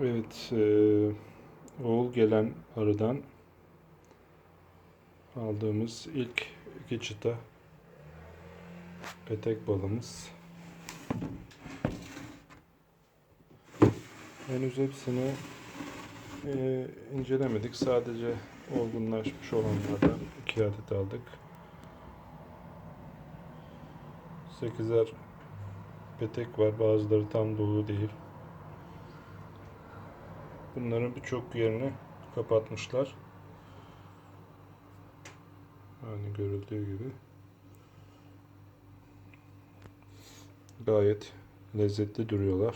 Evet, e, oğul gelen arıdan aldığımız ilk iki çıta petek balımız. Henüz hepsini e, incelemedik. Sadece olgunlaşmış olanlardan iki adet aldık. Sekizer petek var. Bazıları tam dolu değil. Bunların birçok yerini kapatmışlar. Hani görüldüğü gibi. Gayet lezzetli duruyorlar.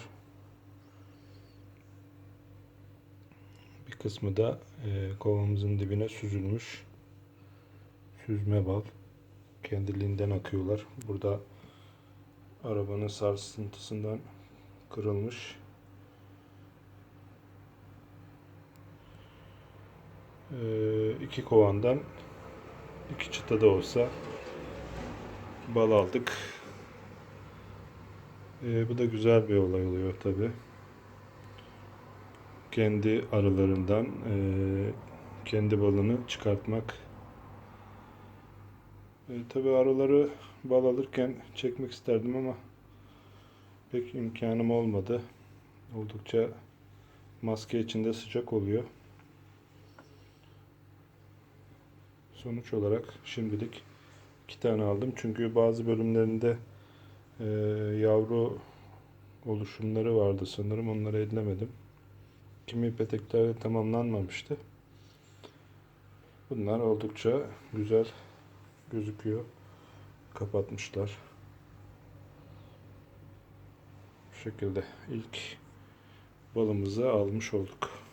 Bir kısmı da e, kovamızın dibine süzülmüş. Süzme bal. Kendiliğinden akıyorlar. Burada arabanın sarsıntısından kırılmış. İki kovandan iki çıta da olsa bal aldık. Ee, bu da güzel bir olay oluyor tabi. Kendi arılarından eee, kendi balını çıkartmak. E, tabi arıları bal alırken çekmek isterdim ama pek imkanım olmadı. Oldukça maske içinde sıcak oluyor. Sonuç olarak şimdilik iki tane aldım. Çünkü bazı bölümlerinde e, yavru oluşumları vardı sanırım. Onları ellemedim. Kimi petekler tamamlanmamıştı. Bunlar oldukça güzel gözüküyor. Kapatmışlar. Bu şekilde ilk balımızı almış olduk.